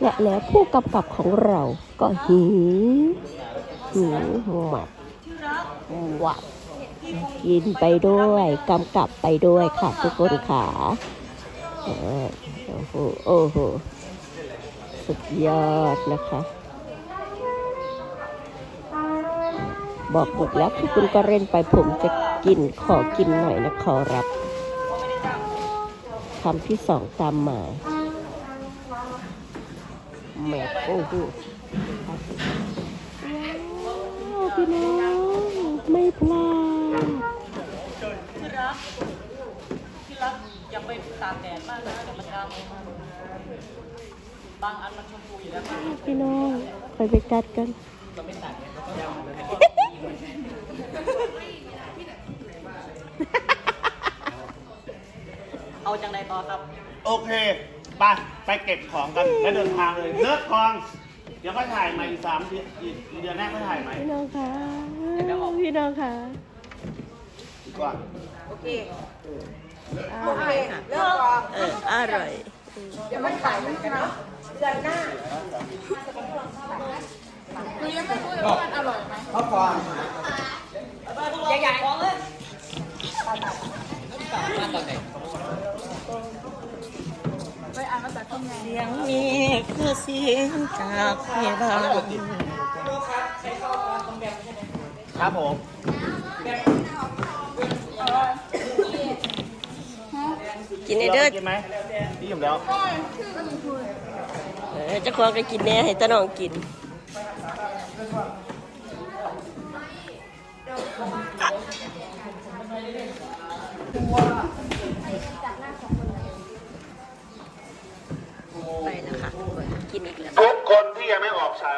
และแล้วผู้กำกับของเราก็หิวหิวหมัดหวัดกินไปด้วยกำกับไปด้วยค่ะทุกคนค่ะโอ้โหโอ้โหสุดยอดนะคะ บอกหมดแล้วที่คุณก็เล่นไปผมจะกินขอกินหน่อยนะขอรับคำที่สองตามมา แหมโอ้โหว้าวพี่น้องไม่พลาดที่รักที่รักอย่าไปตากแดดมากนะเดี๋ยวมันดำบางอันมันชมพูอยู่แล้วพี่น้องไปไปจัดกันเอาจังใดต่อครับ โอเค ไปไปเก็บของกันแล้วเดินทางเลยเลิกกอง เดี๋ยวก็ถ่ายใหม่อีกสามเดือนอีกอีกเดือนแรกก็ถ่ายใหม่พี่น้องค่ะพี่น้องค่ะก่อนโอเคโอเคเลิกกองเอออร่อย เดี๋ยวมันขายมันกันเนาะเดือนหน้าหนูยังไม่รู้เลยว่ามันอร่อยไหมเขาฟองใหญ่ๆเลยไป เสียงนี้คือเสียงจากเพดานครับผมกินในเด้อกินไหมนี่อยู่แล้ว เออเจะควงก็กินแน่ให้ตาน้องกินไป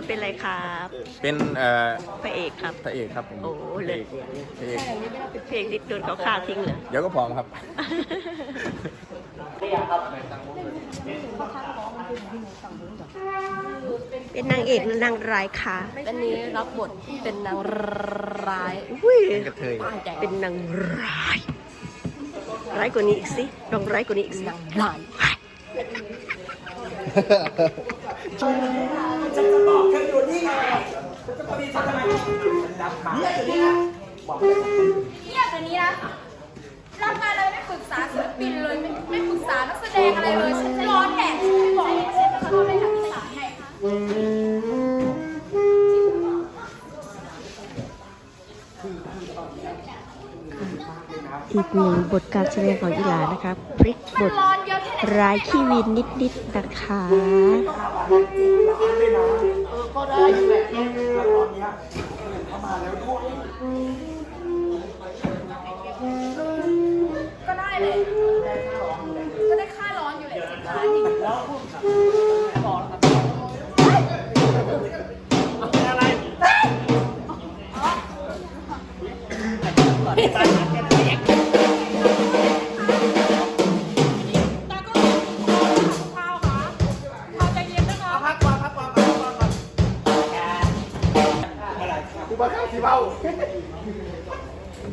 ทเป็นอะไรครับเป็นเอ่อพระเอกครับ พระเอกครับผมโอ้พเลระยเอกพระเอกเพลงที่โดนเขาฆ่าทิ้งเลยเดี๋ยวก็พร้อมครับ เป็นนางเอกหรือนางร้ายคะอันนี้รับบทเป็นนางร้ายอุ้ยเป็นกระเทย เป็นนางร้าย ร้ายกว่านี้อีกสิลองร้ายกว่านี้อีกสินางร้าย ฉันจะบอกเธออยู่นี่ไงฉันจะตีฉันทำไมฉันรับมาเนี่ยอยู่นี่นะบอกเลยเยแบบนี้นะรับงาเลยไม่ปรึกษาศิลปินเลยไม่ไม่ปรึกษานักแสดงอะไรเลยฉันจะร้อนแดดฉันไม่บอกฉันจะทำอะไรทำภาาไงคะคือคือตอนนี้ อีกหนึ่งบทการแสดงของอีหลานะคะพลิกบทร้อนเยอะแค่ไหนร้ายขี้วินนิดๆนะคะก็ได้เลยก็ได้ค่าร้อนอยู่เลยสิบล้านนี่อะไร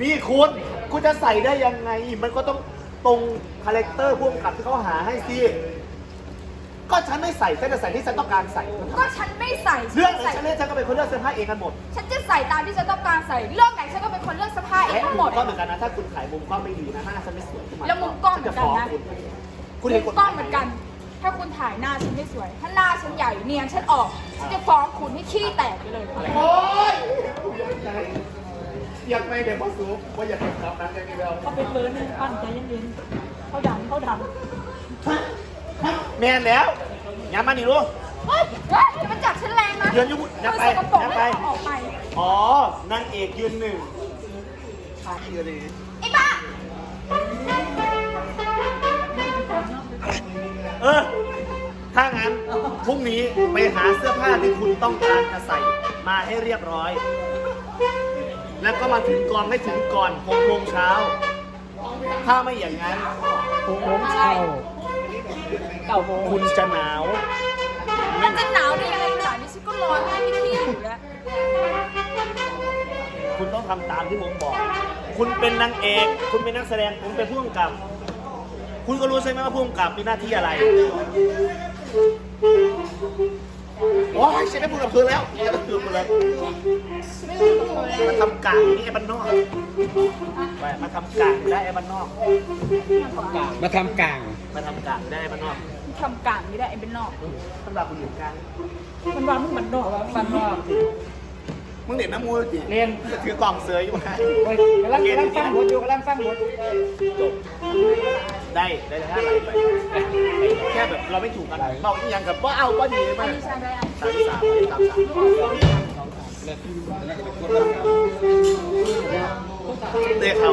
นี่คุณคุณจะใส่ได้ยังไง มันก็ต้องตรงคาแรคเตอร์พ่วงกับที่เขาหาให้สิก็ฉันไม่ใส่ฉันจะใส่ที่ฉันต้องการใส่ก็ฉันไม่ใส่เรื่องไหนใส่ฉันเลือกฉันก็เป็นคนเลือกเสื้อผ้าเองกันหมด ฉันจะใส่ตามที่ฉันต้องการใส่ เรื่องไหนฉันก็เป็นคนเลือกเสื้อผ้าเองและทั้งหมุมมดก็เหมือนกันนะถ้าคุณถ่ายมุมกล้องไม่ดีนะหน้าฉันไม่สวยขึ้นมาแล้วมุมกล้องเหมือนกันนะฉัจฟ้คุณคุณเห็นกฎกล้องเหมือนกัน ถ้าคุณถ่ายหน้าฉันไม่สวย ถ้าหน้าฉันใหญ่เนียนฉันออก ฉันจะฟ้องคุณให้ขี้แตกไปเลย โอ๊ยอยากไปเดี๋ยวพ่อสูว่าอยากไปครับนะแกนี่แล้วเขาเป็นเบอร์หนึงปั้นใจเย็นๆเขาดังเขาดังแมนแล้วย้ำมานี่ลูกเฮ้ยเฮ้ยอย่ามาจับฉันแรงนะเดี๋ยวอยู่อย่าไปมือสกปรกอย่าไม่ไปต้องออกไป อ๋อนางเอกยืนหนึ่งยืนเลยไอ้บ้า เออ ถ้างั้นพรุ่งนี้ไปหาเสื้อผ้าที่คุณต้องการจะใส่มาให้เรียบร้อย แล้วก็มาถึงกองให้ถึงก่อน6โมงเช้า ถ้าไม่อย่างนั้นหกโมงเช้าเก้าโมงคุณจะหนาว มันจะหนาวได้ยังไงขนาดนี้ฉันก็ร้อนไม่ที่อยู่แล้ว คุณต้องทำตามที่ผมบอก คุณเป็นนางเอก คุณเป็นนักแสดง คุณเป็นผู้กำกับ คุณก็รู้ใช่ไหมว่าผู้กำกับมีหน้าที่อะไร โอ้ยฉันได้พูดกับเธอแล้วฉันได้พูดกับเธอแล้วมาทำกลางนี่ไอ้บ้านนอกไปมาทำกลางได้ไอ้บ้านนอก มาทำกลางมาทำกลางได้ไอ้บ้านนอกทำกลางไม่ได้ไอ้เป็นนอกสำหรับคุณอยู่กลางมันว่ามึงมันนอกมันนอกมึงเด็กน้ำมูลจิเรียนจะถือกล่องเสืออยู่ไหมโอ้ยกำลังกำลังฟังบทอยู่กำลังฟังบทจบ ได้ได้เลยห้าไหลไปแค่แบบเราไม่ถูกกันเบาอีกอย่างกับว่าเอาว่าดีไหมสามสามสามสามเด็กเขา